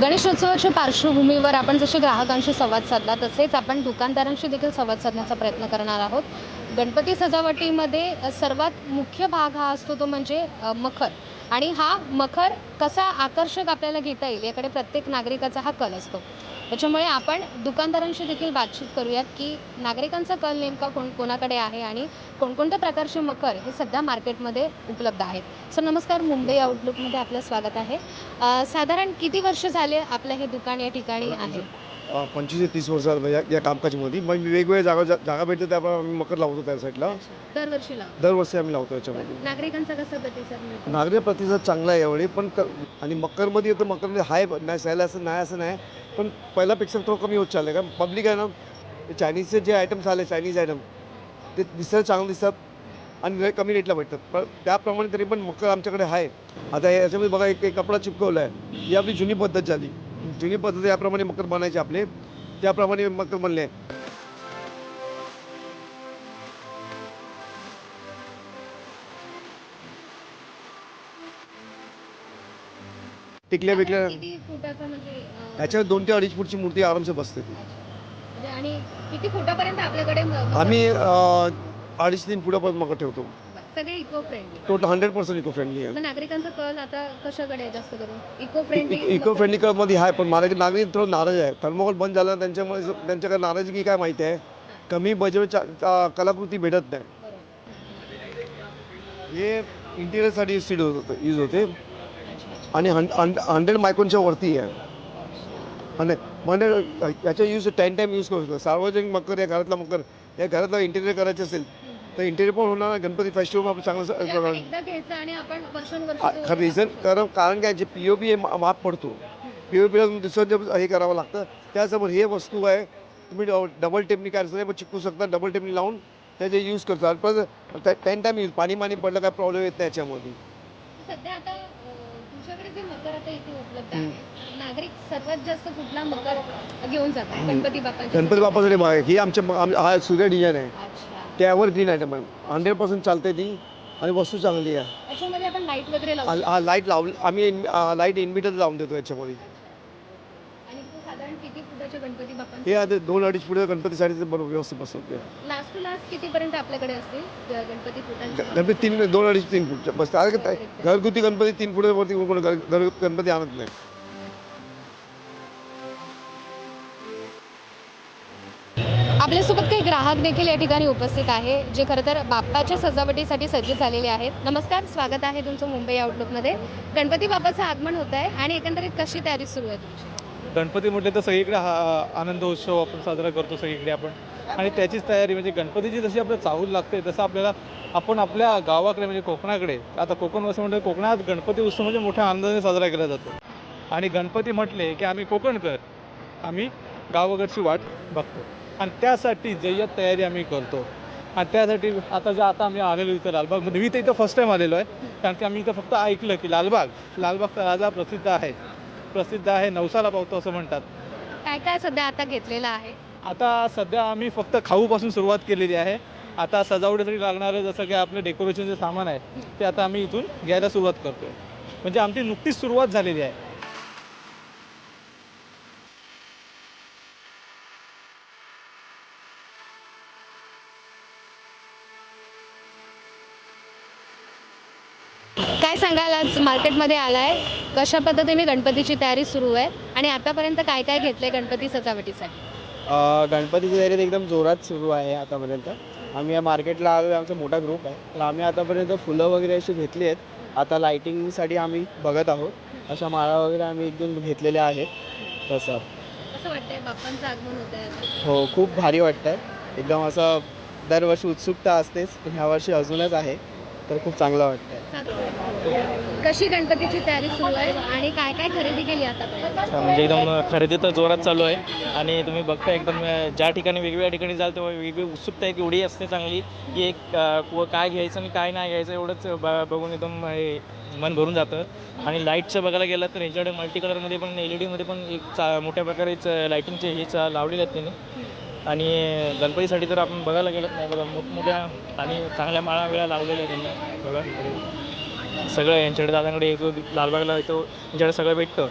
गणेशोत्सवाच्या पार्श्वभूमीवर आपण जसे ग्राहकांशी संवाद साधला तसेच आपण दुकानदारांशी देखील संवाद साधण्याचा प्रयत्न करणार आहोत. गणपती सजावटीमध्ये सर्वात मुख्य भाग हा असतो तो म्हणजे मखर. आणि हा मखर कसा आकर्षक आपल्याला घेता येईल याकडे प्रत्येक नागरिकाचा हा कल असतो. त्याच्यामुळे आपण दुकानदारांशी देखील बातचीत करूयात की नागरिकांचा कल नेमका कोण कोणाकडे आहे आणि कोणकोणत्या प्रकारचे मखर हे सध्या मार्केटमध्ये उपलब्ध आहेत. सर नमस्कार. मुंबई आउटलुकमध्ये आपलं स्वागत आहे. साधारण किती वर्ष झाले आपलं हे दुकान या ठिकाणी आहे? पंचवीस ते तीस वर्षात या या कामकाजीमध्ये. मग मी वेगवेगळ्या जागा जा- जागा भेटते त्याप्रमाणे आम्ही मकर लावतो त्या साईडला दरवर्षी दरवर्षी आम्ही लावतो याच्यामध्ये. नागरिकांचा कसा प्रतिसाद मिळतो? नागरिक प्रतिसाद चांगला आहे यावेळी पण क आणि मकरमध्ये येतं मकरमध्ये हाय नाही सायला असं नाही असं नाही. पण पहिल्यापेक्षा थोडं कमी होत चाललं कारण पब्लिक आहे ना ते चायनीजचे जे आयटम्स आले चायनीज आयटम ते दिसायला चांगलं दिसतात आणि रे- कमी रेटला भेटतात. पण त्याप्रमाणे तरी पण मकर आमच्याकडे आहे आता याच्यामध्ये बघा एक एक कपडा चिपकवला आहे ही आपली जुनी पद्धत झाली. जुनी पद्धत याप्रमाणे मकर बनायचे आपले त्याप्रमाणे मकर बनले टिकल्या बिकल्या म्हणजे ह्याच्यावर दोन ते अडीच फूटची मूर्ती आरामसे बसते. ती म्हणजे आणि किती फुटापर्यंत आपल्याकडे आम्ही अडीच तीन फुटापर्यंत मकर ठेवतो. सगळे eco friendly total hundred percent eco friendly आहे. मग नागरिकांचा कल आता कशाकडे आहे जास्त करून? इको फ्रेंडली इको फ्रेंडली मध्ये आहे पण मला नागरिक थोडं नाराज आहे. थर्मोकोल बंद झालं त्यांच्यामुळे त्यांच्याकडे नाराजगी काय माहिती आहे? कमी बजेट कलाकृती भेटत नाही. हे इंटिरियरसाठी यूज होत होतं. यूज होते आणि हंड्रेड मायक्रोनच्या वरती आहे. आणि म्हणजे याचा यूज टेन टाईम यूज करू शकतो. सार्वजनिक मकर या घरातला मकर या घरातला इंटिरियर करायचं असेल तर इंटिरियर पण होणार गणपती फेस्टिवल आपण चांगलं घ्यायचं आणि आपण वर्षानुवर्ष खरं रिझन कारण कारण काय जे पी ओ पी माप पडतो. पी ओ पीला दुसरं हे करावं लागतं. त्यासमोर हे वस्तू आहे तुम्ही डबल टेपनी काय असतं चिकू शकता डबल टेपनी लावून त्याचे यूज करतात पण टेन टाईम यूज पाणी पाणी पडलं काय प्रॉब्लेम येत नाही याच्यामध्ये. सध्या आता अ, तुमच्याकडे जे मकर आता इथे उपलब्ध आहे नागरिक सर्वात जास्त कुठला मकर घेऊन जातात? गणपती बाप्पांच्या गणपती बाप्पासाठी ही आमच्या आम- हा सूर्य डिझाईन आहे. त्यावर ग्रीन आयटम आहे हंड्रेड पर्सेंट चालते ती. आणि वस्तू चांगली आहे. याच्यामध्ये आपण लाइट वगैरे हा- हा लाइट लावली आम्ही लाइट इन्व्हिटर लावून देतो याच्यामध्ये. आणि तो साधारण किती फुटाचे गणपती बाप्पा हे आता दोन अडीच फुटे गणपतीसाठी ते बरोबर व्यवस्थित बसवते लास्ट टू लास्ट कितीपर्यंत आपल्याकडे असतील? ग- गणपती फुटांचे? गणपती तीन दोन अडीच तीन फूट बस आता काय घरगुती गणपती तीन फुटावरती कोण घर घर- गणपती आणत नाही. आपल्यासोबत काही ग्राहक देखील या ठिकाणी उपस्थित आहे जे खरं तर बाप्पाच्या सजावटीसाठी सज्ज झालेले आहेत. नमस्कार स्वागत आहे तुमचं मुंबई आउटलुकमध्ये गणपती बाप्पाचं आगमन होत आहे आणि एकंदरीत कशी तयारी सुरू आहे तुमची? गणपती म्हटले तर सगळीकडे हा आनंद उत्सव आपण साजरा करतो सगळीकडे आपण. आणि त्याचीच तयारी म्हणजे गणपतीची जशी आपल्याला चाहूल लागते तसं आपल्याला आपण आपल्या गावाकडे म्हणजे कोकणाकडे आता कोकण असं म्हणतो कोकणात गणपती उत्सव म्हणजे मोठ्या आनंदाने साजरा केला जातो. आणि गणपती म्हटले की आम्ही कोकणकर आम्ही गावाकडची वाट बघतो. आणि त्यासाठी जय्यत तयारी आम्ही करतो. आणि त्यासाठी आता जे आता आम्ही आलेलो इथं लालबागमध्ये मी तर इथं फर्स्ट टाईम आलेलो आहे. कारण की आम्ही इथं फक्त ऐकलं की लालबाग लालबागचा राजा प्रसिद्ध आहे. प्रसिद्ध आहे नवसाला पावतो असं म्हणतात. काय काय सध्या आता घेतलेलं आहे? आता सध्या आम्ही फक्त खाऊपासून सुरुवात केलेली आहे. आता सजावटीसाठी लागणारं जसं की आपलं डेकोरेशनचे सामान आहे ते आता आम्ही इथून घ्यायला सुरुवात करतोय. म्हणजे आमची नुकतीच सुरुवात झालेली आहे. काय सांगाल आज मार्केटमध्ये आलाय? कशा पद्धतीने गणपतीची तयारी सुरू आहे? आणि आतापर्यंत काय काय घेतलंय गणपती सजावटीसाठी? अ, गणपतीची तयारी एकदम जोरात सुरू आहे आतापर्यंत. आम्ही या मार्केटला आलो आमचा मोठा ग्रुप आहे. तर आम्ही आतापर्यंत फुलं वगैरे अशी घेतली आहेत. आता लायटिंगसाठी आम्ही बघत आहोत. अशा माळा वगैरे आम्ही एक दोन घेतलेल्या आहेत. तसं. कसं वाटतंय? बाप्पांचं आगमन होत आहे हो खूप भारी वाटतं आहे एकदम असं दरवर्षी उत्सुकता असतेच. पण ह्या वर्षी अजूनच आहे. तर खूप चांगलं वाटतं कशी गणपतीची तयारी सुरू आहे आणि काय काय खरेदी केली आतापर्यंत म्हणजे एकदम खरेदी तर जोरात चालू आहे. आणि तुम्ही बघता एकदम अं, ज्या ठिकाणी वेगवेगळ्या ठिकाणी जाल तेव्हा वेगळी उत्सुकता एक एवढी असते चांगली की एक अं, काय घ्यायचं आणि काय नाही घ्यायचं एवढंच ब बघून एकदम हे मन भरून जातं. आणि लाईटचं बघायला गेलं तर ह्याच्याकडे मल्टी कलरमध्ये पण एल ई डीमध्ये पण एक चा मोठ्या प्रकारेच लाईटिंगचे हेच लावलेले आहेत त्यांनी. आणि गणपतीसाठी तर आपण बघायला गेलं नाही बघा मोठमोठ्या आणि चांगल्या माळा वेळा लावलेल्या आहेत त्यांनी बघा. सगळं यांच्याकडे दादांकडे येतो लालबागला येतो यांच्याकडे सगळं भेटतं.